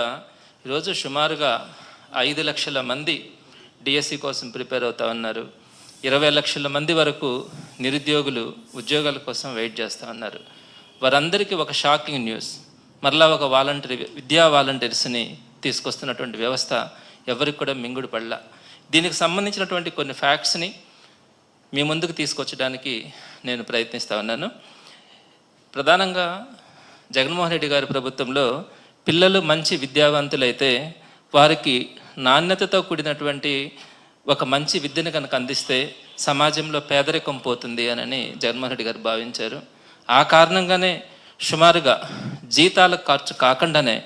ఈరోజు సుమారుగా ఐదు లక్షల మంది డిఎస్సి కోసం ప్రిపేర్ అవుతా ఉన్నారు. ఇరవై లక్షల మంది వరకు నిరుద్యోగులు ఉద్యోగాల కోసం వెయిట్ చేస్తూ ఉన్నారు. వారందరికీ ఒక షాకింగ్ న్యూస్. మరలా ఒక వాలంటరీ విద్యా వాలంటీర్స్ని తీసుకొస్తున్నటువంటి వ్యవస్థ ఎవరికి కూడా మింగుడు పడలా. దీనికి సంబంధించినటువంటి కొన్ని ఫ్యాక్ట్స్ని మీ ముందుకు తీసుకొచ్చడానికి నేను ప్రయత్నిస్తూ ఉన్నాను. ప్రధానంగా జగన్మోహన్ రెడ్డి గారి ప్రభుత్వంలో పిల్లలు మంచి విద్యావంతులైతే వారికి నాణ్యతతో కూడినటువంటి ఒక మంచి విద్యను కనుక అందిస్తే సమాజంలో పేదరికం పోతుంది అని జగన్మోహన్ రెడ్డి గారు భావించారు. ఆ కారణంగానే సుమారుగా జీతాల ఖర్చు కాకుండానే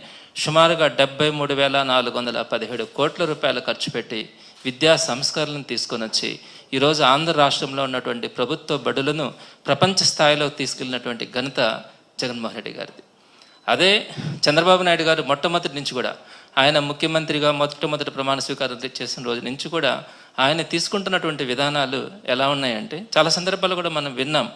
సుమారుగా డెబ్బై మూడు వేల నాలుగు వందల పదిహేడు కోట్ల రూపాయలు ఖర్చు పెట్టి విద్యా సంస్కరణలను తీసుకొని వచ్చి ఈరోజు ఆంధ్ర రాష్ట్రంలో ఉన్నటువంటి ప్రభుత్వ బడులను ప్రపంచ స్థాయిలో తీసుకెళ్ళినటువంటి ఘనత జగన్మోహన్ రెడ్డి గారిది. అదే చంద్రబాబు నాయుడు గారు మొట్టమొదటి నుంచి కూడా ఆయన ముఖ్యమంత్రిగా మొట్టమొదటి ప్రమాణ స్వీకారం చేసిన రోజు నుంచి కూడా ఆయన తీసుకుంటున్నటువంటి విధానాలు ఎలా ఉన్నాయంటే చాలా సందర్భాల్లో కూడా మనం విన్నాం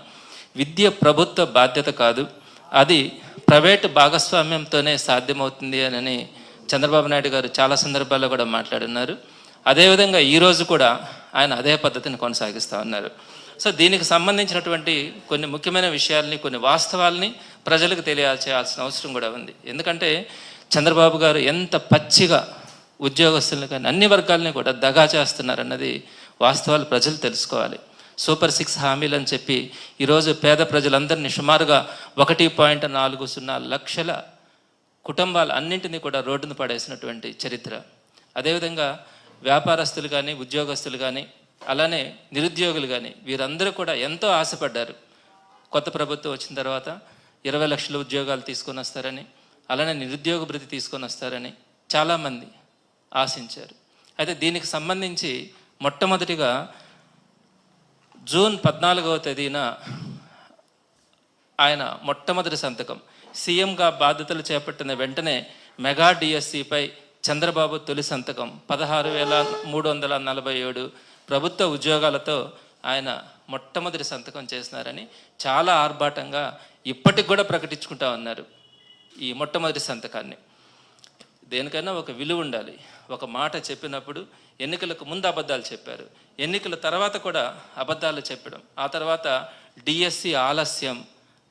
విద్య ప్రభుత్వ బాధ్యత కాదు అది ప్రైవేటు భాగస్వామ్యంతోనే సాధ్యమవుతుంది అని చంద్రబాబు నాయుడు గారు చాలా సందర్భాల్లో కూడా మాట్లాడున్నారు. అదేవిధంగా ఈరోజు కూడా ఆయన అదే పద్ధతిని కొనసాగిస్తూ ఉన్నారు. సో దీనికి సంబంధించినటువంటి కొన్ని ముఖ్యమైన విషయాల్ని కొన్ని వాస్తవాల్ని ప్రజలకు తెలియచేయాల్సిన అవసరం కూడా ఉంది. ఎందుకంటే చంద్రబాబు గారు ఎంత పచ్చిగా ఉద్యోగస్తులను కానీ అన్ని వర్గాలని కూడా దగా చేస్తున్నారన్నది వాస్తవాలు ప్రజలు తెలుసుకోవాలి. సూపర్ సిక్స్ హామీలు అని చెప్పి ఈరోజు పేద ప్రజలందరినీ సుమారుగా ఒకటి పాయింట్ నాలుగు సున్నా లక్షల కుటుంబాలు అన్నింటినీ కూడా రోడ్డును పడేసినటువంటి చరిత్ర. అదేవిధంగా వ్యాపారస్తులు కానీ ఉద్యోగస్తులు కానీ అలానే నిరుద్యోగులు కానీ వీరందరూ కూడా ఎంతో ఆశపడ్డారు. కొత్త ప్రభుత్వం వచ్చిన తర్వాత ఇరవై లక్షల ఉద్యోగాలు తీసుకొని వస్తారని అలానే నిరుద్యోగ భృతి తీసుకొని వస్తారని చాలామంది ఆశించారు. అయితే దీనికి సంబంధించి మొట్టమొదటిగా జూన్ పద్నాలుగవ తేదీన ఆయన మొట్టమొదటి సంతకం. సీఎంగా బాధ్యతలు చేపట్టిన వెంటనే మెగా డిఎస్సిపై చంద్రబాబు తొలి సంతకం పదహారు వేల మూడు వందల నలభై ఏడు ప్రభుత్వ ఉద్యోగాలతో ఆయన మొట్టమొదటి సంతకం చేసినారని చాలా ఆర్భాటంగా ఇప్పటికి కూడా ప్రకటించుకుంటా ఉన్నారు ఈ మొట్టమొదటి సంతకాన్ని. దేనికైనా ఒక విలువ ఉండాలి. ఒక మాట చెప్పినప్పుడు ఎన్నికలకు ముందు అబద్ధాలు చెప్పారు. ఎన్నికల తర్వాత కూడా అబద్ధాలు చెప్పడం. ఆ తర్వాత డిఎస్సి ఆలస్యం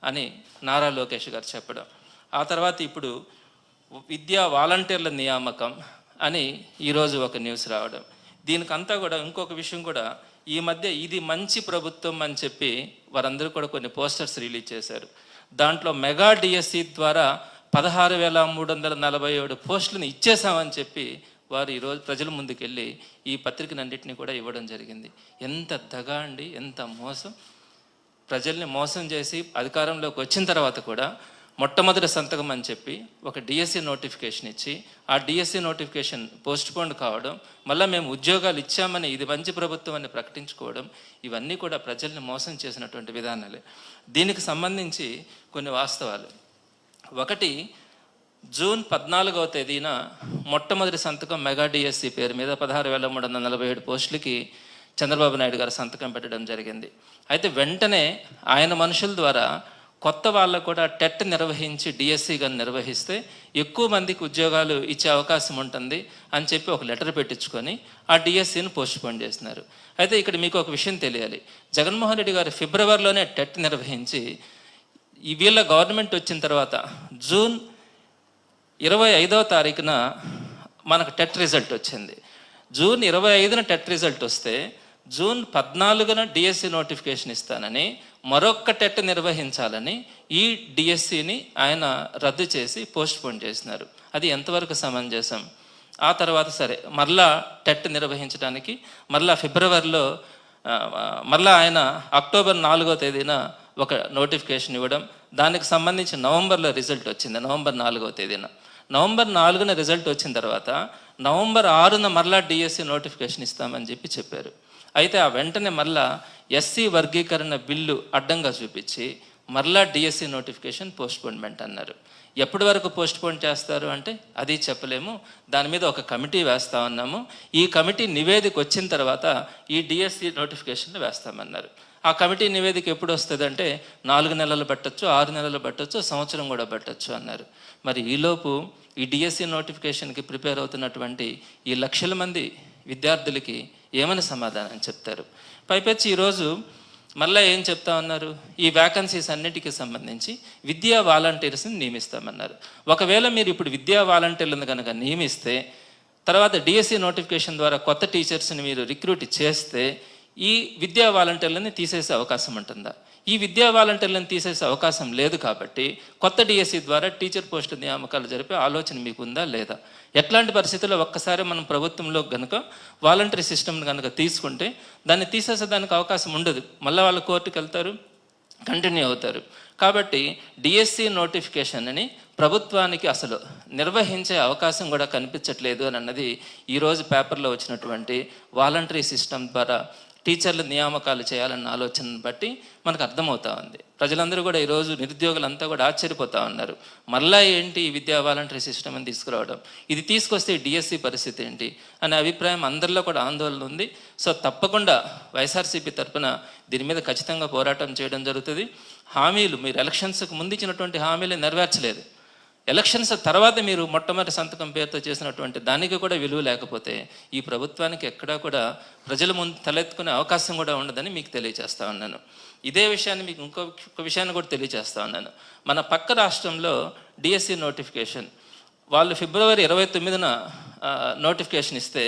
అని నారా లోకేష్ గారు చెప్పడం. ఆ తర్వాత ఇప్పుడు విద్యా వాలంటీర్ల నియామకం అని ఈరోజు ఒక న్యూస్ రావడం. దీనికంతా కూడా ఇంకొక విషయం కూడా ఈ మధ్య ఇది మంచి ప్రభుత్వం అని చెప్పి వారందరూ కూడా కొన్ని పోస్టర్స్ రిలీజ్ చేశారు. దాంట్లో మెగా డిఎస్సి ద్వారా పదహారు వేల మూడు వందల నలభై ఏడు పోస్టులను ఇచ్చేసామని చెప్పి వారు ఈరోజు ప్రజల ముందుకెళ్ళి ఈ పత్రికనన్నింటినీ కూడా ఇవ్వడం జరిగింది. ఎంత దగా అండి ఎంత మోసం. ప్రజల్ని మోసం చేసి అధికారంలోకి వచ్చిన తర్వాత కూడా మొట్టమొదటి సంతకం అని చెప్పి ఒక డిఎస్సి నోటిఫికేషన్ ఇచ్చి ఆ డిఎస్సి నోటిఫికేషన్ పోస్ట్పోండ్ కావడం మళ్ళీ మేము ఉద్యోగాలు ఇచ్చామని ఇది మంచి ప్రభుత్వం అని ప్రకటించుకోవడం ఇవన్నీ కూడా ప్రజల్ని మోసం చేసినటువంటి విధానాలే. దీనికి సంబంధించి కొన్ని వాస్తవాలు. ఒకటి జూన్ పద్నాలుగవ తేదీన మొట్టమొదటి సంతకం మెగా డిఎస్సి పేరు మీద పదహారు వేల మూడు వందల నలభై ఏడు పోస్టులకి చంద్రబాబు నాయుడు గారు సంతకం పెట్టడం జరిగింది. అయితే వెంటనే ఆయన మనుషుల ద్వారా కొత్త వాళ్ళకు కూడా టెట్ నిర్వహించి డిఎస్సి కానీ నిర్వహిస్తే ఎక్కువ మందికి ఉద్యోగాలు ఇచ్చే అవకాశం ఉంటుంది అని చెప్పి ఒక లెటర్ పెట్టించుకొని ఆ డిఎస్సిని పోస్ట్పోన్ చేస్తున్నారు. అయితే ఇక్కడ మీకు ఒక విషయం తెలియాలి. జగన్మోహన్ రెడ్డి గారు ఫిబ్రవరిలోనే టెట్ నిర్వహించి ఈ వీళ్ళ గవర్నమెంట్ వచ్చిన తర్వాత జూన్ ఇరవై ఐదవ తారీఖున మనకు టెట్ రిజల్ట్ వచ్చింది. జూన్ ఇరవై ఐదున టెట్ రిజల్ట్ వస్తే జూన్ పద్నాలుగున డిఎస్సి నోటిఫికేషన్ ఇస్తానని మరొక్క టెట్ నిర్వహించాలని ఈ డిఎస్సిని ఆయన రద్దు చేసి పోస్ట్ పోన్ చేసినారు. అది ఎంతవరకు సమంజసం? ఆ తర్వాత సరే మరలా టెట్ నిర్వహించడానికి మరలా ఫిబ్రవరిలో మరలా ఆయన అక్టోబర్ నాలుగో తేదీన ఒక నోటిఫికేషన్ ఇవ్వడం దానికి సంబంధించి నవంబర్లో రిజల్ట్ వచ్చింది నవంబర్ నాలుగో తేదీన. నవంబర్ నాలుగున రిజల్ట్ వచ్చిన తర్వాత నవంబర్ ఆరున మరలా డిఎస్సి నోటిఫికేషన్ ఇస్తామని చెప్పి చెప్పారు. అయితే ఆ వెంటనే మరలా ఎస్సీ వర్గీకరణ బిల్లు అడ్డంగా చూపించి మరలా డిఎస్సి నోటిఫికేషన్ పోస్ట్పోన్మెంట్ అన్నారు. ఎప్పటి వరకు పోస్ట్పోన్ చేస్తారు అంటే అది చెప్పలేము. దాని మీద ఒక కమిటీ వేస్తా ఉన్నాము. ఈ కమిటీ నివేదిక వచ్చిన తర్వాత ఈ డిఎస్సి నోటిఫికేషన్ వేస్తామన్నారు. ఆ కమిటీ నివేదిక ఎప్పుడు వస్తుంది అంటే నాలుగు నెలలు పట్టొచ్చు ఆరు నెలలు పట్టొచ్చు సంవత్సరం కూడా పట్టొచ్చు అన్నారు. మరి ఈలోపు ఈ డిఎస్సి నోటిఫికేషన్కి ప్రిపేర్ అవుతున్నటువంటి ఈ లక్షల మంది విద్యార్థులకి ఏమని సమాధానం చెప్తారు? పైపెచ్చి ఈరోజు మళ్ళీ ఏం చెప్తా ఉన్నారు? ఈ వ్యాకన్సీస్ అన్నిటికీ సంబంధించి విద్యా వాలంటీర్స్ని నియమిస్తామన్నారు. ఒకవేళ మీరు ఇప్పుడు విద్యా వాలంటీర్లను కనుక నియమిస్తే తర్వాత డిఎస్సి నోటిఫికేషన్ ద్వారా కొత్త టీచర్స్ని మీరు రిక్రూట్ చేస్తే ఈ విద్యా వాలంటీర్లని తీసేసే అవకాశం ఉంటుందా? ఈ విద్యా వాలంటీర్లను తీసేసే అవకాశం లేదు కాబట్టి కొత్త డిఎస్సి ద్వారా టీచర్ పోస్టు నియామకాలు జరిపే ఆలోచన మీకు ఉందా లేదా? ఎట్లాంటి పరిస్థితుల్లో ఒక్కసారి మనం ప్రభుత్వంలో కనుక వాలంటరీ సిస్టమ్ని కనుక తీసుకుంటే దాన్ని తీసేసేదానికి అవకాశం ఉండదు. మళ్ళీ వాళ్ళు కోర్టుకు వెళ్తారు కంటిన్యూ అవుతారు. కాబట్టి డిఎస్సి నోటిఫికేషన్ అని ప్రభుత్వానికి అసలు నిర్వహించే అవకాశం కూడా కనిపించట్లేదు అని అన్నది ఈరోజు పేపర్లో వచ్చినటువంటి వాలంటరీ సిస్టమ్ ద్వారా టీచర్ల నియామకాలు చేయాలన్న ఆలోచనను బట్టి మనకు అర్థమవుతా ఉంది. ప్రజలందరూ కూడా ఈరోజు నిరుద్యోగులంతా కూడా ఆశ్చర్యపోతా ఉన్నారు. మళ్ళా ఏంటి ఈ విద్యా వాలంటరీ సిస్టమ్ అని తీసుకురావడం? ఇది తీసుకొస్తే డిఎస్సి పరిస్థితి ఏంటి? అనే అభిప్రాయం అందరిలో కూడా ఆందోళన ఉంది. సో తప్పకుండా వైఎస్ఆర్సీపీ తరఫున దీని మీద ఖచ్చితంగా పోరాటం చేయడం జరుగుతుంది. హామీలు మీరు ఎలక్షన్స్కి ముందు ఇచ్చినటువంటి హామీలు నెరవేర్చలేదు. ఎలక్షన్స్ తర్వాత మీరు మొట్టమొదటి సంతకం పేరుతో చేసినటువంటి దానికి కూడా విలువ లేకపోతే ఈ ప్రభుత్వానికి ఎక్కడా కూడా ప్రజల ముందు తలెత్తుకునే అవకాశం కూడా ఉండదని మీకు తెలియజేస్తా ఉన్నాను. ఇదే విషయాన్ని మీకు ఇంకో విషయాన్ని కూడా తెలియజేస్తా ఉన్నాను. మన పక్క రాష్ట్రంలో డిఎస్సి నోటిఫికేషన్ వాళ్ళు ఫిబ్రవరి ఇరవై తొమ్మిదిన నోటిఫికేషన్ ఇస్తే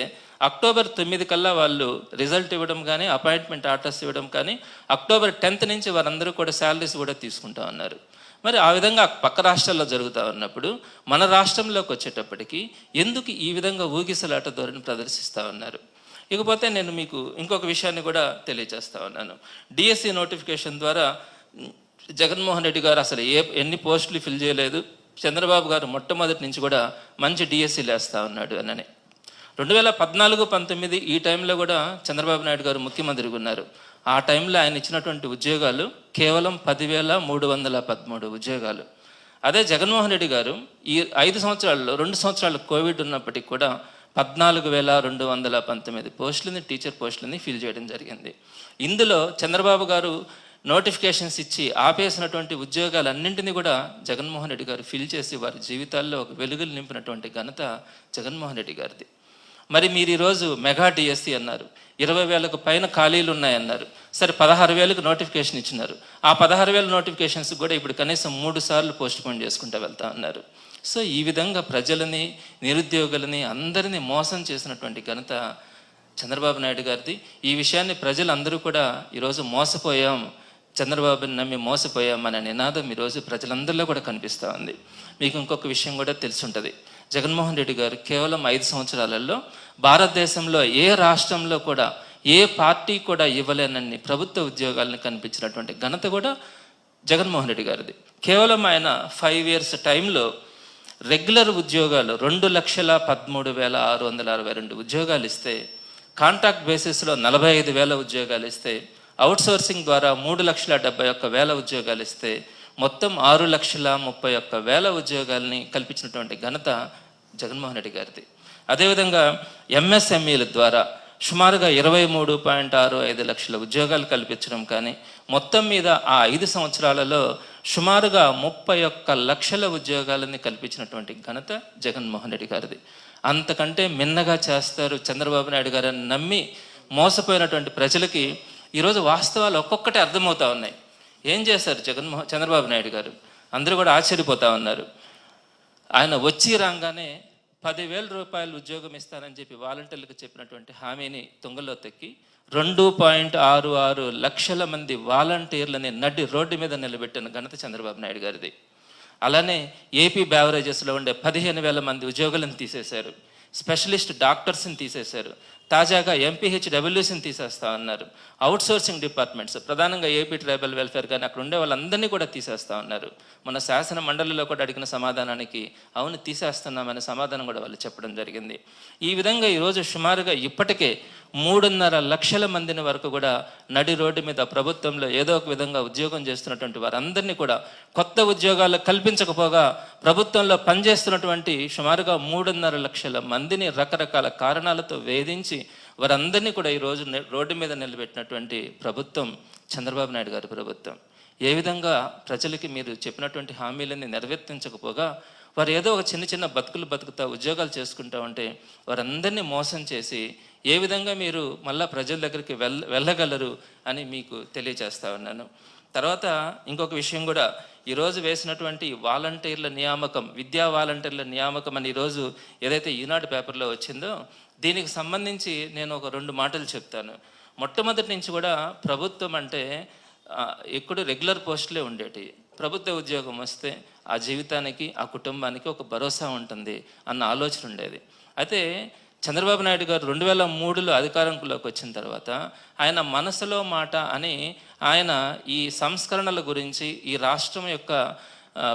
అక్టోబర్ తొమ్మిది కల్లా వాళ్ళు రిజల్ట్ ఇవ్వడం కానీ అపాయింట్మెంట్ ఆర్డర్స్ ఇవ్వడం కానీ అక్టోబర్ టెన్త్ నుంచి వారందరూ కూడా శాలరీస్ కూడా తీసుకుంటా ఉన్నారు. మరి ఆ విధంగా పక్క రాష్ట్రాల్లో జరుగుతూ ఉన్నప్పుడు మన రాష్ట్రంలోకి వచ్చేటప్పటికి ఎందుకు ఈ విధంగా ఊగిసలాట ధోరణి ప్రదర్శిస్తూ ఉన్నారు? ఇకపోతే నేను మీకు ఇంకొక విషయాన్ని కూడా తెలియజేస్తా ఉన్నాను. డిఎస్సి నోటిఫికేషన్ ద్వారా జగన్మోహన్ రెడ్డి గారు అసలు ఏ ఎన్ని పోస్టులు ఫిల్ చేయలేదు. చంద్రబాబు గారు మొట్టమొదటి నుంచి కూడా మంచి డిఎస్సి లేస్తూ ఉన్నాడు అని రెండు వేల పద్నాలుగు పంతొమ్మిది ఈ టైంలో కూడా చంద్రబాబు నాయుడు గారు ముఖ్యమంత్రిగా ఉన్నారు. ఆ టైంలో ఆయన ఇచ్చినటువంటి ఉద్యోగాలు కేవలం పదివేల మూడు వందల పదమూడు ఉద్యోగాలు. అదే జగన్మోహన్ రెడ్డి గారు ఈ ఐదు సంవత్సరాల్లో రెండు సంవత్సరాలు కోవిడ్ ఉన్నప్పటికీ కూడా పద్నాలుగు వేల రెండు వందల పంతొమ్మిది పోస్టులని టీచర్ పోస్టులని ఫిల్ చేయడం జరిగింది. ఇందులో చంద్రబాబు గారు నోటిఫికేషన్స్ ఇచ్చి ఆపేసినటువంటి ఉద్యోగాలన్నింటినీ కూడా జగన్మోహన్ రెడ్డి గారు ఫిల్ చేసి వారి జీవితాల్లో ఒక వెలుగులు నింపినటువంటి ఘనత జగన్మోహన్ రెడ్డి గారిది. మరి మీరు ఈరోజు మెగా డిఎస్సి అన్నారు. ఇరవై వేలకు పైన ఖాళీలు ఉన్నాయన్నారు. సరే పదహారు వేలకు నోటిఫికేషన్ ఇచ్చినారు. ఆ పదహారు వేల నోటిఫికేషన్స్ కూడా ఇప్పుడు కనీసం మూడు సార్లు పోస్ట్ పోన్ చేసుకుంటూ వెళ్తా ఉన్నారు సో ఈ విధంగా ప్రజలని నిరుద్యోగులని అందరినీ మోసం చేసినటువంటి ఘనత చంద్రబాబు నాయుడు గారిది. ఈ విషయాన్ని ప్రజలందరూ కూడా ఈరోజు మోసపోయాం. చంద్రబాబుని నమ్మి మోసపోయాం అనే నినాదం ఈరోజు ప్రజలందరిలో కూడా కనిపిస్తూ ఉంది. మీకు ఇంకొక విషయం కూడా తెలిసి ఉంటుంది. జగన్మోహన్ రెడ్డి గారు కేవలం ఐదు సంవత్సరాలలో భారతదేశంలో ఏ రాష్ట్రంలో కూడా ఏ పార్టీ కూడా ఇవ్వలేనన్ని ప్రభుత్వ ఉద్యోగాలను కనిపించినటువంటి ఘనత కూడా జగన్మోహన్ రెడ్డి గారిది. కేవలం ఆయన ఫైవ్ ఇయర్స్ టైంలో రెగ్యులర్ ఉద్యోగాలు రెండు లక్షల పదమూడు వేల ఆరు వందల అరవై రెండు ఉద్యోగాలు ఇస్తే కాంట్రాక్ట్ బేసిస్లో నలభై ఐదు వేల ఉద్యోగాలు ఇస్తే అవుట్సోర్సింగ్ ద్వారా మూడు లక్షల డెబ్బై ఒక్క వేల ఉద్యోగాలు ఇస్తే మొత్తం ఆరు లక్షల ముప్పై ఒక్క వేల ఉద్యోగాల్ని కల్పించినటువంటి ఘనత జగన్మోహన్ రెడ్డి గారిది. అదేవిధంగా ఎంఎస్ఎంఈల ద్వారా సుమారుగా ఇరవై మూడు పాయింట్ ఆరు ఐదు లక్షల ఉద్యోగాలు కల్పించడం కానీ మొత్తం మీద ఆ ఐదు సంవత్సరాలలో సుమారుగా ముప్పై ఒక్క లక్షల ఉద్యోగాలని కల్పించినటువంటి ఘనత జగన్మోహన్ రెడ్డి గారిది. అంతకంటే మిన్నగా చేస్తారు చంద్రబాబు నాయుడు గారని నమ్మి మోసపోయినటువంటి ప్రజలకి ఈరోజు వాస్తవాలు ఒక్కొక్కటి అర్థమవుతా ఉన్నాయి. ఏం చేశారు జగన్మోహన్ చంద్రబాబు నాయుడు గారు? అందరూ కూడా ఆశ్చర్యపోతా ఉన్నారు. ఆయన వచ్చి రాగానే పదివేల రూపాయలు ఉద్యోగం ఇస్తానని చెప్పి వాలంటీర్లకు చెప్పినటువంటి హామీని తుంగలో తొక్కి రెండు పాయింట్ ఆరు ఆరు లక్షల మంది వాలంటీర్లని నడ్డి రోడ్డు మీద నిలబెట్టిన ఘనత చంద్రబాబు నాయుడు గారిది. అలానే ఏపీ బ్యావరేజెస్లో ఉండే పదిహేను వేల మంది ఉద్యోగులను తీసేశారు. స్పెషలిస్ట్ డాక్టర్స్ని తీసేశారు. తాజాగా ఎంపీహెచ్ రెవల్యూషన్ తీసేస్తా ఉన్నారు అవుట్ సోర్సింగ్ డిపార్ట్మెంట్స్ ప్రధానంగా ఏపీ ట్రైబల్ వెల్ఫేర్ కానీ అక్కడ ఉండే వాళ్ళందరినీ కూడా తీసేస్తా ఉన్నారు మన శాసన మండలిలో కూడా అడిగిన సమాధానానికి అవును తీసేస్తున్నామనే సమాధానం కూడా వాళ్ళు చెప్పడం జరిగింది. ఈ విధంగా ఈరోజు సుమారుగా ఇప్పటికే మూడున్నర లక్షల మందిని వరకు కూడా నడి రోడ్డు మీద ప్రభుత్వంలో ఏదో ఒక విధంగా ఉద్యోగం చేస్తున్నటువంటి వారందరినీ కూడా కొత్త ఉద్యోగాలు కల్పించకపోగా ప్రభుత్వంలో పనిచేస్తున్నటువంటి సుమారుగా మూడున్నర లక్షల మందిని రకరకాల కారణాలతో వేధించి వారందరినీ కూడా ఈరోజు రోడ్డు మీద నిలబెట్టినటువంటి ప్రభుత్వం చంద్రబాబు నాయుడు గారి ప్రభుత్వం. ఏ విధంగా ప్రజలకి మీరు చెప్పినటువంటి హామీలని నెరవేర్తించకపోగా వారు ఏదో ఒక చిన్న చిన్న బతుకులు బతుకుతా ఉద్యోగాలు చేసుకుంటా ఉంటే వారందరినీ మోసం చేసి ఏ విధంగా మీరు మళ్ళా ప్రజల దగ్గరికి వెళ్ళ వెళ్ళగలరు అని మీకు తెలియజేస్తా ఉన్నాను. తర్వాత ఇంకొక విషయం కూడా ఈరోజు వేసినటువంటి వాలంటీర్ల నియామకం విద్యా వాలంటీర్ల నియామకం అని ఈరోజు ఏదైతే ఈనాడు పేపర్లో వచ్చిందో దీనికి సంబంధించి నేను ఒక రెండు మాటలు చెప్తాను. మొట్టమొదటి నుంచి కూడా ప్రభుత్వం అంటే ఎక్కడో రెగ్యులర్ పోస్టులే ఉండేటి. ప్రభుత్వ ఉద్యోగం వస్తే ఆ జీవితానికి ఆ కుటుంబానికి ఒక భరోసా ఉంటుంది అన్న ఆలోచన ఉండేది. అయితే చంద్రబాబు నాయుడు గారు రెండు వేల మూడులో అధికారంలోకి వచ్చిన తర్వాత ఆయన మనసులో మాట అని ఆయన ఈ సంస్కరణల గురించి ఈ రాష్ట్రం యొక్క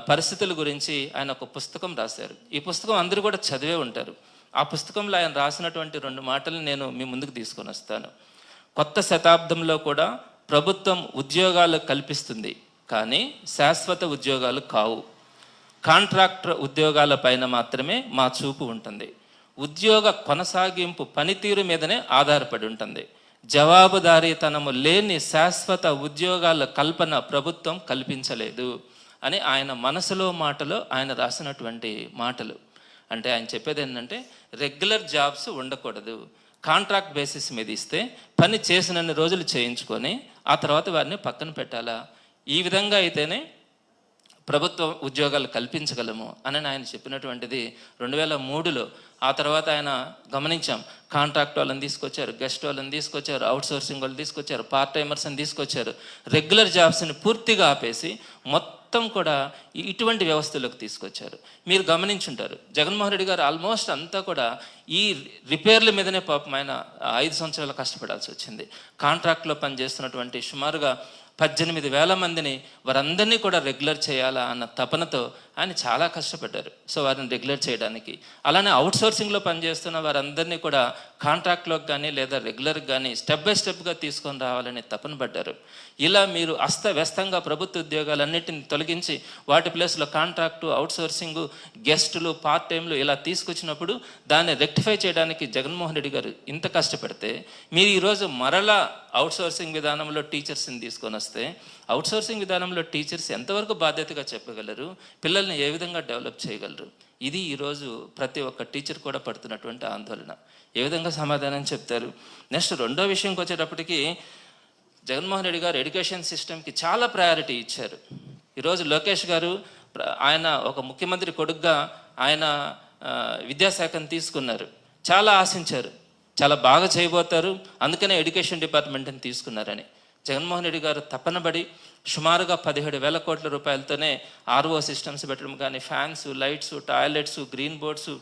పరిస్థితుల గురించి ఆయన ఒక పుస్తకం రాశారు. ఈ పుస్తకం అందరూ కూడా చదివే ఉంటారు. ఆ పుస్తకంలో ఆయన రాసినటువంటి రెండు మాటలు నేను మీ ముందుకు తీసుకొని వస్తాను. కొత్త శతాబ్దంలో కూడా ప్రభుత్వం ఉద్యోగాలు కల్పిస్తుంది కానీ శాశ్వత ఉద్యోగాలు కావు. కాంట్రాక్టర్ ఉద్యోగాల పైన మాత్రమే మా చూపు ఉంటుంది. ఉద్యోగ కొనసాగింపు పనితీరు మీదనే ఆధారపడి ఉంటుంది. జవాబుదారీతనము లేని శాశ్వత ఉద్యోగాల కల్పన ప్రభుత్వం కల్పించలేదు అని ఆయన మనసులో మాటలో ఆయన రాసినటువంటి మాటలు. అంటే ఆయన చెప్పేది ఏంటంటే రెగ్యులర్ జాబ్స్ ఉండకూడదు. కాంట్రాక్ట్ బేసిస్ మీద ఇస్తే పని చేసినన్ని రోజులు చేయించుకొని ఆ తర్వాత వారిని పక్కన పెట్టాలా? ఈ విధంగా అయితేనే ప్రభుత్వ ఉద్యోగాలు కల్పించగలము అని ఆయన చెప్పినటువంటిది రెండు వేల మూడులో. ఆ తర్వాత ఆయన గమనించాం. కాంట్రాక్ట్ వాళ్ళని తీసుకొచ్చారు గెస్ట్ వాళ్ళని తీసుకొచ్చారు అవుట్ సోర్సింగ్ వాళ్ళు తీసుకొచ్చారు పార్ట్ టైమర్స్ని తీసుకొచ్చారు. రెగ్యులర్ జాబ్స్ని పూర్తిగా ఆపేసి మొత్తం కూడా ఇటువంటి వ్యవస్థలోకి తీసుకొచ్చారు. మీరు గమనించుంటారు. జగన్మోహన్ రెడ్డి గారు ఆల్మోస్ట్ అంతా కూడా ఈ రిపేర్ల మీదనే పాపం ఆయన ఐదు సంవత్సరాలు కష్టపడాల్సి వచ్చింది. కాంట్రాక్ట్లో పనిచేస్తున్నటువంటి సుమారుగా పద్దెనిమిది వేల మందిని వారందరినీ కూడా రెగ్యులర్ చేయాలా అన్న తపనతో ఆయన చాలా కష్టపడ్డారు. సో వారిని రెగ్యులర్ చేయడానికి. అలానే అవుట్ సోర్సింగ్లో పనిచేస్తున్న వారందరినీ కూడా కాంట్రాక్ట్లోకి కానీ లేదా రెగ్యులర్కి కానీ స్టెప్ బై స్టెప్గా తీసుకొని రావాలని తపన పడ్డారు. ఇలా మీరు అస్తవ్యస్తంగా ప్రభుత్వ ఉద్యోగాలన్నింటిని తొలగించి వాటి ప్లేస్లో కాంట్రాక్టు అవుట్ సోర్సింగ్ గెస్టులు పార్ట్ టైంలు ఇలా తీసుకొచ్చినప్పుడు దాన్ని రెక్టిఫై చేయడానికి జగన్మోహన్ రెడ్డి గారు ఇంత కష్టపడితే మీరు ఈరోజు మరలా అవుట్ సోర్సింగ్ విధానంలో టీచర్స్ని తీసుకొని వస్తే అవుట్సోర్సింగ్ విధానంలో టీచర్స్ ఎంతవరకు బాధ్యతగా చెప్పగలరు? పిల్లల్ని ఏ విధంగా డెవలప్ చేయగలరు? ఇది ఈరోజు ప్రతి ఒక్క టీచర్ కూడా పడుతున్నటువంటి ఆందోళన. ఏ విధంగా సమాధానం చెప్తారు? నెక్స్ట్ రెండో విషయంకి వచ్చేటప్పటికి జగన్మోహన్ రెడ్డి గారు ఎడ్యుకేషన్ సిస్టమ్కి చాలా ప్రయారిటీ ఇచ్చారు. ఈరోజు లోకేష్ గారు ఆయన ఒక ముఖ్యమంత్రి కొడుకుగా ఆయన విద్యాశాఖను తీసుకున్నారు. చాలా ఆశించారు. చాలా బాగా చేయబోతారు. అందుకనే ఎడ్యుకేషన్ డిపార్ట్మెంట్ని తీసుకున్నారని. జగన్మోహన్ రెడ్డి గారు తపనబడి సుమారుగా పదిహేడు వేల కోట్ల రూపాయలతోనే ఆర్ఓ సిస్టమ్స్ పెట్టడం కానీ fans lights toilets green boards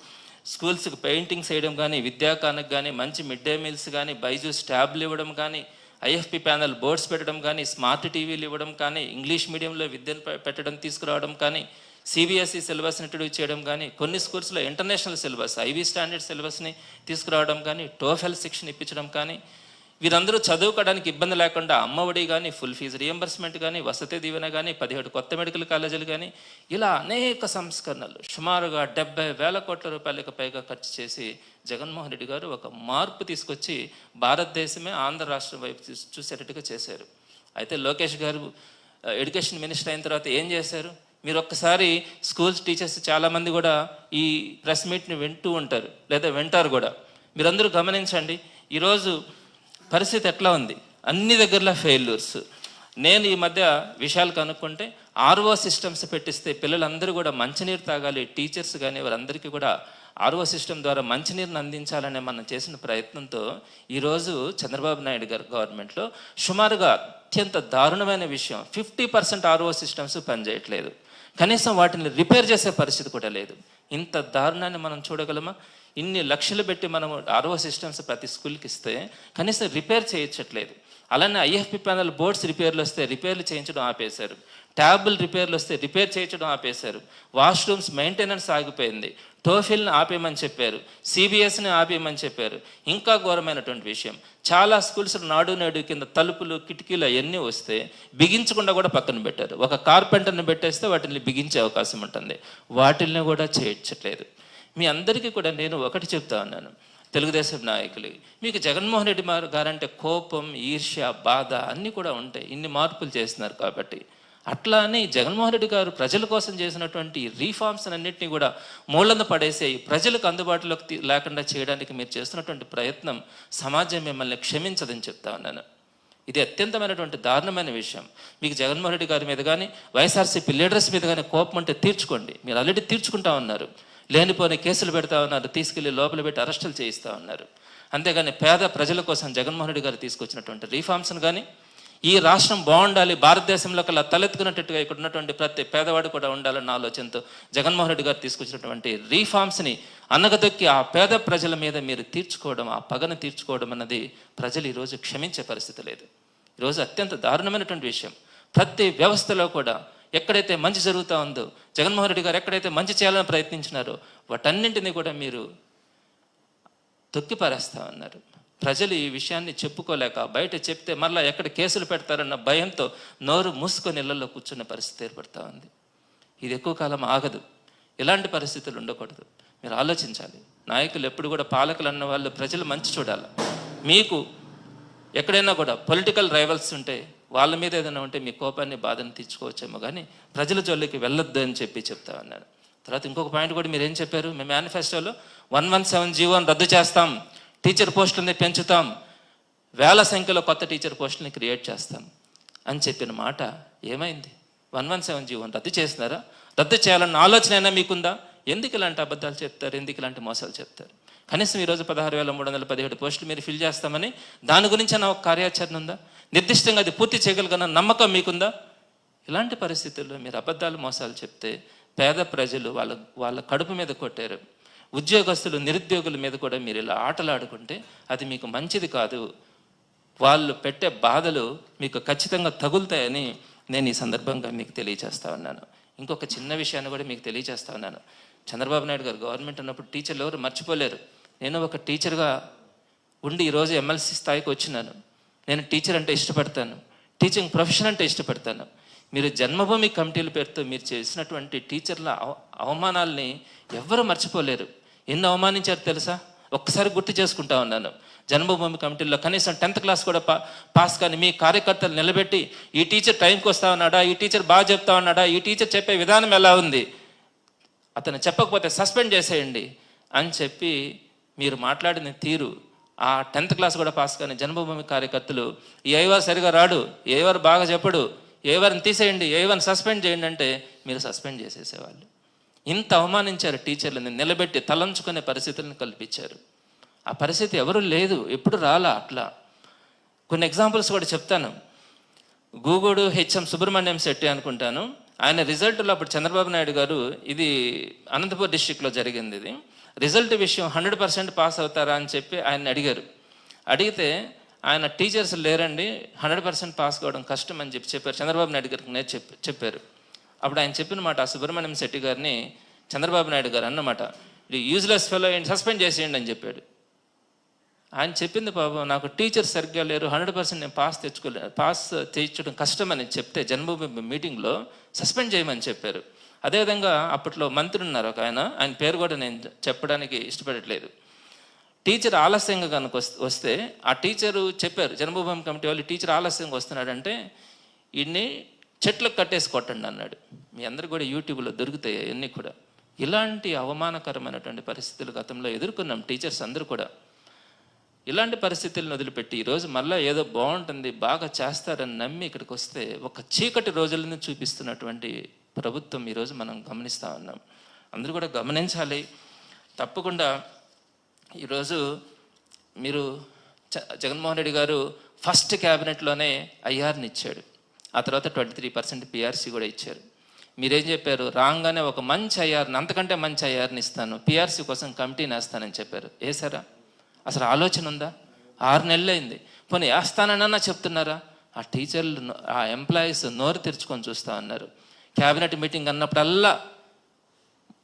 స్కూల్స్కి పెయింటింగ్స్ వేయడం కానీ విద్యాకానికి కానీ మంచి మిడ్ డే మీల్స్ కానీ బైజూస్ ట్యాబ్లు ఇవ్వడం కానీ ఐఎఫ్పి ప్యానల్ బోర్డ్స్ పెట్టడం కానీ స్మార్ట్ టీవీలు ఇవ్వడం కానీ ఇంగ్లీష్ మీడియంలో విద్యను పెట్టడం తీసుకురావడం కానీ సిబిఎస్ఈ సిలబస్ని ఇంట్రడ్యూస్ చేయడం కానీ కొన్ని స్కూల్స్లో ఇంటర్నేషనల్ సిలబస్ ఐవీ స్టాండర్డ్ సిలబస్ని తీసుకురావడం కానీ టోఫెల్ శిక్షణ ఇప్పించడం కానీ వీరందరూ చదువుకోవడానికి ఇబ్బంది లేకుండా అమ్మఒడి కానీ ఫుల్ ఫీజు రియంబర్స్మెంట్ కానీ వసతి దీవెన కానీ పదిహేడు కొత్త మెడికల్ కాలేజీలు కానీ ఇలా అనేక సంస్కరణలు సుమారుగా డెబ్బై వేల కోట్ల రూపాయలకు పైగా ఖర్చు చేసి జగన్మోహన్ రెడ్డి గారు ఒక మార్పు తీసుకొచ్చి భారతదేశమే ఆంధ్ర రాష్ట్రం వైపు చూసి- చూసేటట్టుగా చేశారు. అయితే లోకేష్ గారు ఎడ్యుకేషన్ మినిస్టర్ అయిన తర్వాత ఏం చేశారు? మీరు ఒక్కసారి స్కూల్స్ టీచర్స్ చాలామంది కూడా ఈ ప్రెస్ మీట్ని వింటూ ఉంటారు లేదా వింటారు కూడా. మీరందరూ గమనించండి ఈరోజు పరిస్థితి ఎట్లా ఉంది? అన్ని దగ్గరలో ఫెయిల్యూర్స్ నేను ఈ మధ్య విషయాలు కనుక్కుంటే ఆర్ఓ సిస్టమ్స్ పెట్టిస్తే పిల్లలందరూ కూడా మంచినీరు తాగాలి. టీచర్స్ కానీ వారందరికీ కూడా ఆర్ఓ సిస్టమ్ ద్వారా మంచినీరుని అందించాలనే మనం చేసిన ప్రయత్నంతో ఈరోజు చంద్రబాబు నాయుడు గారు గవర్నమెంట్లో సుమారుగా అత్యంత దారుణమైన విషయం. ఫిఫ్టీ పర్సెంట్ ఆర్ఓ సిస్టమ్స్ పనిచేయట్లేదు. కనీసం వాటిని రిపేర్ చేసే పరిస్థితి కూడా లేదు. ఇంత దారుణాన్ని మనం చూడగలమా? ఇన్ని లక్షలు పెట్టి మనం ఆర్ఓ సిస్టమ్స్ ప్రతి స్కూల్కి ఇస్తే కనీసం రిపేర్ చేయించట్లేదు అలానే ఐఎఫ్పి ప్యానల్ బోర్డ్స్ రిపేర్లు వస్తే రిపేర్లు చేయించడం ఆపేశారు. ట్యాబుల్ రిపేర్లు వస్తే రిపేర్ చేయించడం ఆపేశారు. వాష్రూమ్స్ మెయింటెనెన్స్ ఆగిపోయింది. టోఫిల్ని ఆపేయమని చెప్పారు. సిబిఎస్ని ఆపేయమని చెప్పారు. ఇంకా ఘోరమైనటువంటి విషయం. చాలా స్కూల్స్ నాడు నేడు కింద తలుపులు కిటికీలు అవన్నీ వస్తే బిగించకుండా కూడా పక్కన పెట్టారు. ఒక కార్పెంటర్ని పెట్టేస్తే వాటిని బిగించే అవకాశం ఉంటుంది. వాటిల్ని కూడా చేయించట్లేదు మీ అందరికీ కూడా నేను ఒకటి చెప్తా ఉన్నాను. తెలుగుదేశం నాయకులు మీకు జగన్మోహన్ రెడ్డి మార్- గారంటే కోపం ఈర్ష్య బాధ అన్నీ కూడా ఉంటాయి. ఇన్ని మార్పులు చేస్తున్నారు కాబట్టి. అట్లా అని జగన్మోహన్ రెడ్డి గారు ప్రజల కోసం చేసినటువంటి రీఫార్మ్స్ అన్నింటినీ కూడా మూలంద పడేసేయి ప్రజలకు అందుబాటులోకి లేకుండా చేయడానికి మీరు చేస్తున్నటువంటి ప్రయత్నం సమాజం మిమ్మల్ని క్షమించదని చెప్తా ఉన్నాను. ఇది అత్యంతమైనటువంటి దారుణమైన విషయం. మీకు జగన్మోహన్ రెడ్డి గారి మీద కానీ వైఎస్ఆర్సీపీ లీడర్స్ మీద కానీ కోపం అంటే తీర్చుకోండి. మీరు ఆల్రెడీ తీర్చుకుంటా ఉన్నారు. లేనిపోని కేసులు పెడతా ఉన్నారు తీసుకెళ్ళి లోపల పెట్టి అరెస్టులు చేయిస్తూ ఉన్నారు. అంతేగాని పేద ప్రజల కోసం జగన్మోహన్ రెడ్డి గారు తీసుకొచ్చినటువంటి రీఫార్మ్స్ను కానీ ఈ రాష్ట్రం బాగుండాలి భారతదేశంలో కల్లా తలెత్తుకున్నట్టుగా ఇక్కడ ఉన్నటువంటి ప్రతి పేదవాడు కూడా ఉండాలన్న ఆలోచనతో జగన్మోహన్ రెడ్డి గారు తీసుకొచ్చినటువంటి రీఫార్మ్స్ని అన్నగదొక్కి ఆ పేద ప్రజల మీద మీరు తీర్చుకోవడం ఆ పగను తీర్చుకోవడం అన్నది ప్రజలు ఈరోజు క్షమించే పరిస్థితి లేదు. ఈరోజు అత్యంత దారుణమైనటువంటి విషయం. ప్రతి వ్యవస్థలో కూడా ఎక్కడైతే మంచి జరుగుతూ ఉందో జగన్మోహన్ రెడ్డి గారు ఎక్కడైతే మంచి చేయాలని ప్రయత్నించినారో వాటన్నింటినీ కూడా మీరు తొక్కిపారేస్తా ఉన్నారు. ప్రజలు ఈ విషయాన్ని చెప్పుకోలేక బయట చెప్తే మళ్ళీ ఎక్కడ కేసులు పెడతారన్న భయంతో నోరు మూసుకొని ఇళ్ళలో కూర్చున్న పరిస్థితి ఏర్పడతా ఉంది. ఇది ఎక్కువ కాలం ఆగదు. ఇలాంటి పరిస్థితులు ఉండకూడదు. మీరు ఆలోచించాలి. నాయకులు ఎప్పుడు కూడా పాలకులు అన్న వాళ్ళు ప్రజలు మంచి చూడాలి. మీకు ఎక్కడైనా కూడా పొలిటికల్ రైవల్స్ ఉంటే వాళ్ళ మీద ఏదైనా ఉంటే మీ కోపాన్ని బాధను తీర్చుకోవచ్చేమో కానీ ప్రజల జోలికి వెళ్ళొద్దు అని చెప్పి చెప్తా ఉన్నాను తర్వాత ఇంకొక పాయింట్ కూడా మీరు ఏం చెప్పారు? మీ మేనిఫెస్టోలో వన్ వన్ సెవెన్ జీవోని రద్దు చేస్తాం టీచర్ పోస్టులని పెంచుతాం వేల సంఖ్యలో కొత్త టీచర్ పోస్టులని క్రియేట్ చేస్తాం అని చెప్పిన మాట ఏమైంది? వన్ వన్ సెవెన్ జీవోని రద్దు చేసినారా రద్దు చేయాలన్న ఆలోచన అయినా మీకుందా? ఎందుకు ఇలాంటి అబద్ధాలు చెప్తారు? ఎందుకు ఇలాంటి మోసాలు చెప్తారు? కనీసం ఈరోజు పదహారు వేల మూడు వందల పదిహేడు పోస్టులు మీరు ఫిల్ చేస్తామని దాని గురించి నా ఒక కార్యాచరణ ఉందా? నిర్దిష్టంగా అది పూర్తి చేయగలిగిన నమ్మకం మీకుందా? ఇలాంటి పరిస్థితుల్లో మీరు అబద్ధాలు మోసాలు చెప్తే పేద ప్రజలు వాళ్ళ వాళ్ళ కడుపు మీద కొట్టారు. ఉద్యోగస్తులు నిరుద్యోగుల మీద కూడా మీరు ఇలా ఆటలాడుకుంటే అది మీకు మంచిది కాదు. వాళ్ళు పెట్టే బాధలు మీకు ఖచ్చితంగా తగులుతాయని నేను ఈ సందర్భంగా మీకు తెలియజేస్తా ఉన్నాను. ఇంకొక చిన్న విషయాన్ని కూడా మీకు తెలియజేస్తా ఉన్నాను. చంద్రబాబు నాయుడు గారు గవర్నమెంట్ ఉన్నప్పుడు టీచర్లు ఎవరు మర్చిపోలేరు. నేను ఒక టీచర్గా ఉండి ఈరోజు ఎమ్మెల్సీ స్థాయికి వచ్చినాను. నేను టీచర్ అంటే ఇష్టపడతాను. టీచింగ్ ప్రొఫెషన్ అంటే ఇష్టపడతాను. మీరు జన్మభూమి కమిటీల పేరుతో మీరు చేసినటువంటి టీచర్ల అవ అవమానాల్ని ఎవ్వరూ మర్చిపోలేరు. ఎన్ని అవమానించారు తెలుసా? ఒక్కసారి గుర్తు చేసుకుంటా ఉన్నాను. జన్మభూమి కమిటీలో కనీసం టెన్త్ క్లాస్ కూడా పా పాస్ కానీ మీ కార్యకర్తలు నిలబెట్టి ఈ టీచర్ టైంకి వస్తా ఉన్నాడా? ఈ టీచర్ బాగా చెప్తా ఉన్నాడా? ఈ టీచర్ చెప్పే విధానం ఎలా ఉంది? అతను చెప్పకపోతే సస్పెండ్ చేసేయండి అని చెప్పి మీరు మాట్లాడిన తీరు ఆ టెన్త్ క్లాస్ కూడా పాస్ కానీ జన్మభూమి కార్యకర్తలు ఏవారు సరిగా రాడు ఏవారు బాగా చెప్పడు ఏవారిని తీసేయండి ఏవారిని సస్పెండ్ చేయండి అంటే మీరు సస్పెండ్ చేసేసేవాళ్ళు. ఇంత అవమానించారు టీచర్లని నిలబెట్టి తలంచుకునే పరిస్థితులను కల్పించారు. ఆ పరిస్థితి ఎవరు లేదు ఎప్పుడు రాలా అట్లా. కొన్ని ఎగ్జాంపుల్స్ కూడా చెప్తాను. గూగుడు హెచ్ఎం సుబ్రహ్మణ్యం శెట్టి అనుకుంటాను. ఆయన రిజల్ట్లో అప్పుడు చంద్రబాబు నాయుడు గారు ఇది అనంతపూర్ డిస్టిక్లో జరిగింది ఇది. రిజల్ట్ విషయం హండ్రెడ్ పర్సెంట్ పాస్ అవుతారా అని చెప్పి ఆయన అడిగారు. అడిగితే ఆయన టీచర్స్ లేరండి హండ్రెడ్ పర్సెంట్ పాస్ కావడం కష్టం అని చెప్పి చెప్పారు. చంద్రబాబు నాయుడు గారికి నేను చెప్పి చెప్పారు. అప్పుడు ఆయన చెప్పిన మాట సుబ్రహ్మణ్యం శెట్టి గారిని చంద్రబాబు నాయుడు గారు అన్నమాట ఇది యూజ్లెస్ ఫెలో సస్పెండ్ చేసేయండి అని చెప్పాడు. ఆయన చెప్పింది పాపం నాకు టీచర్ సరిగ్గా లేరు హండ్రెడ్ పర్సెంట్ నేను పాస్ తెచ్చుకోలే పాస్ చేయించడం కష్టమని చెప్తే జన్మభూమి మీటింగ్లో సస్పెండ్ చేయమని చెప్పారు. అదేవిధంగా అప్పట్లో మంత్రి ఉన్నారు ఒక ఆయన. ఆయన పేరు కూడా నేను చెప్పడానికి ఇష్టపడట్లేదు. టీచర్ ఆలస్యంగా కనుక వస్తే ఆ టీచరు చెప్పారు జన్మభూమి కమిటీ వాళ్ళు టీచర్ ఆలస్యంగా వస్తున్నాడంటే ఈయన్ని చెట్లకు కట్టేసి కొట్టండి అన్నాడు. మీ అందరు కూడా యూట్యూబ్లో దొరుకుతాయి అవన్నీ కూడా. ఇలాంటి అవమానకరమైనటువంటి పరిస్థితులు గతంలో ఎదుర్కొన్నాం టీచర్స్ అందరూ కూడా. ఇలాంటి పరిస్థితులను వదిలిపెట్టి ఈరోజు మళ్ళీ ఏదో బాగుంటుంది బాగా చేస్తారని నమ్మి ఇక్కడికి వస్తే ఒక చీకటి రోజులను చూపిస్తున్నటువంటి ప్రభుత్వం ఈరోజు మనం గమనిస్తూ ఉన్నాం. అందరూ కూడా గమనించాలి. తప్పకుండా ఈరోజు మీరు జగన్మోహన్ రెడ్డి గారు ఫస్ట్ క్యాబినెట్లోనే ఐఆర్ని ఇచ్చాడు. ఆ తర్వాత ట్వంటీ త్రీ పర్సెంట్ పిఆర్సీ కూడా ఇచ్చారు. మీరేం చెప్పారు? రాగానే ఒక మంచి ఐఆర్ని అంతకంటే మంచి ఐఆర్ని ఇస్తాను. పిఆర్సీ కోసం కమిటీని వేస్తానని చెప్పారు. వేసారా అసలు ఆలోచన ఉందా? ఆరు నెలలు అయింది. పోనీ వేస్తానన్నా చెప్తున్నారా? ఆ టీచర్లు ఆ ఎంప్లాయీస్ నోరు తెరుచుకొని చూస్తా ఉన్నారు. క్యాబినెట్ మీటింగ్ అన్నప్పుడల్లా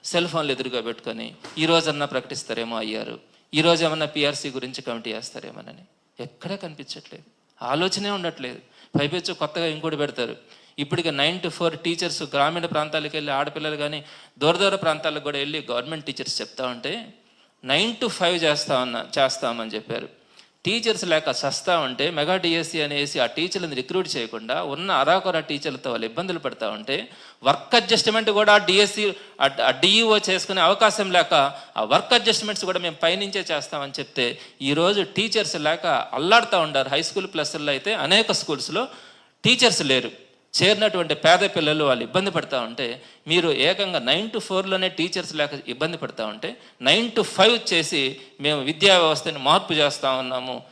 సెల్ ఫోన్లు ఎదురుగా పెట్టుకొని ఈ రోజన్నా ప్రకటిస్తారేమో అయ్యారు. ఈరోజు ఏమన్నా పిఆర్సీ గురించి కమిటీ వేస్తారేమోనని. ఎక్కడా కనిపించట్లేదు. ఆలోచనే ఉండట్లేదు. పైపెచ్చు కొత్తగా ఇంకోటి పెడతారు. ఇప్పటికే నైన్ టు ఫోర్ టీచర్స్ గ్రామీణ ప్రాంతాలకు వెళ్ళి ఆడపిల్లలు కానీ దూరదూర ప్రాంతాలకు కూడా వెళ్ళి గవర్నమెంట్ టీచర్స్ చెప్తా ఉంటే నైన్ టు ఫైవ్ చేస్తామన్నా చేస్తామని చెప్పారు. టీచర్స్ లేక సస్తా ఉంటే మెగా డిఎస్సి అనేసి ఆ టీచర్లను రిక్రూట్ చేయకుండా ఉన్న అరాకొర టీచర్లతో వాళ్ళు ఇబ్బందులు పడతా ఉంటే వర్క్ అడ్జస్ట్మెంట్ కూడా డిఎస్సి డిఈఓ చేసుకునే అవకాశం లేక ఆ వర్క్ అడ్జస్ట్మెంట్స్ కూడా మేము పైనుంచే చేస్తామని చెప్తే ఈరోజు టీచర్స్ లేక అల్లాడుతూ ఉండారు హై స్కూల్ ప్లస్లో అయితే అనేక స్కూల్స్లో టీచర్స్ లేరు. చేరినటువంటి పేద పిల్లలు వాళ్ళు ఇబ్బంది పడతా ఉంటే మీరు ఏకంగా నైన్ టు ఫోర్లోనే టీచర్స్ లేక ఇబ్బంది పడతా ఉంటే నైన్ టు ఫైవ్ చేసి మేము విద్యా వ్యవస్థని మార్పు చేస్తా ఉన్నాము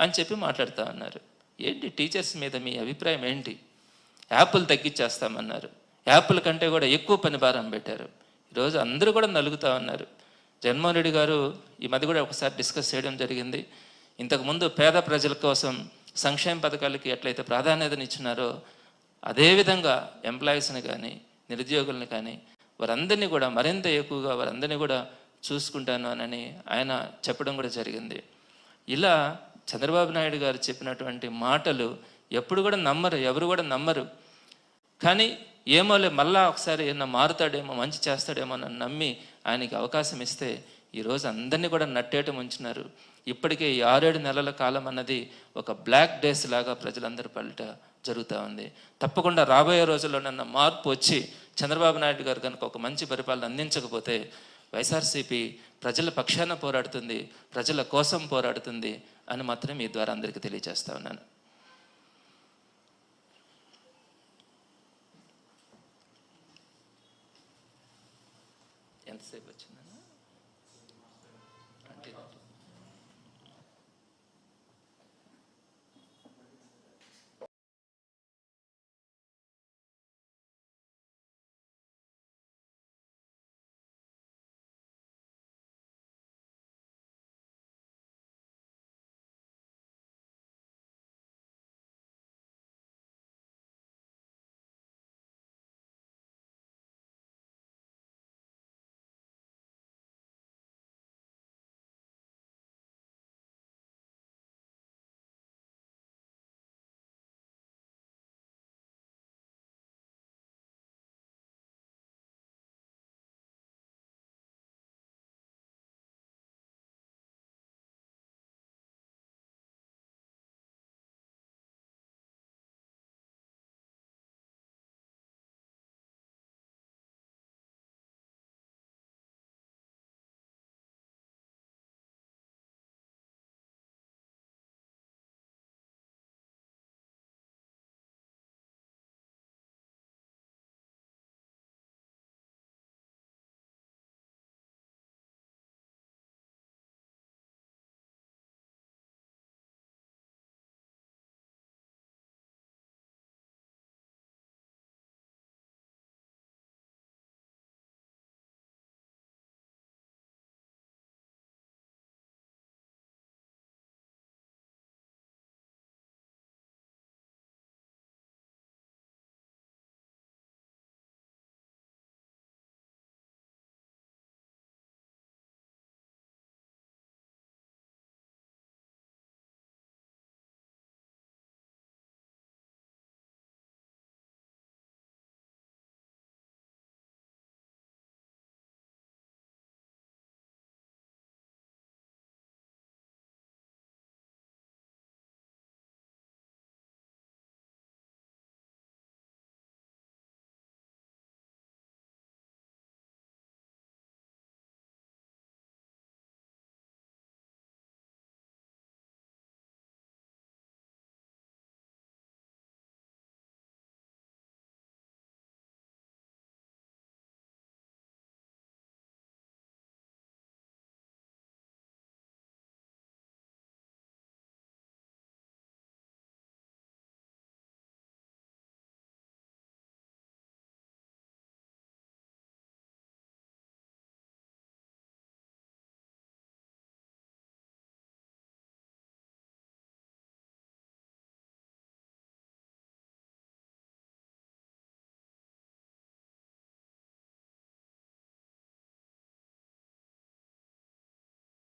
అని చెప్పి మాట్లాడుతూ ఉన్నారు. ఏంటి టీచర్స్ మీద మీ అభిప్రాయం ఏంటి? యాప్లు తగ్గించేస్తామన్నారు యాప్ల కంటే కూడా ఎక్కువ పని భారం పెట్టారు. ఈరోజు అందరూ కూడా నలుగుతూ ఉన్నారు. జగన్మోహన్ రెడ్డి గారు ఈ మధ్య కూడా ఒకసారి డిస్కస్ చేయడం జరిగింది. ఇంతకుముందు పేద ప్రజల కోసం సంక్షేమ పథకాలకి ఎట్లయితే ప్రాధాన్యతనిచ్చినారో అదేవిధంగా ఎంప్లాయీస్ని కానీ నిరుద్యోగుల్ని కానీ వారందరినీ కూడా మరింత ఎక్కువగా వారందరినీ కూడా చూసుకుంటాను అని ఆయన చెప్పడం కూడా జరిగింది. ఇలా చంద్రబాబు నాయుడు గారు చెప్పినటువంటి మాటలు ఎప్పుడు కూడా నమ్మరు ఎవరు కూడా నమ్మరు. కానీ ఏమోలే మళ్ళా ఒకసారి ఏమన్నా మారుతాడేమో మంచి చేస్తాడేమో అని నమ్మి ఆయనకి అవకాశం ఇస్తే ఈరోజు అందరినీ కూడా నట్టేట ఉంచినారు ఇప్పటికే ఈ ఆరేడు నెలల కాలం అన్నది ఒక బ్లాక్ డేస్ లాగా ప్రజలందరి పల్లెట జరుగుతూ ఉంది. తప్పకుండా రాబోయే రోజుల్లో నన్న మార్పు వచ్చి చంద్రబాబు నాయుడు గారు కనుక ఒక మంచి పరిపాలన అందించకపోతే వైఎస్ఆర్సీపీ ప్రజల పక్షాన పోరాడుతుంది ప్రజల కోసం పోరాడుతుంది అని మాత్రం మీ ద్వారా అందరికీ తెలియజేస్తా ఉన్నాను. ఎంతసేపు అంటే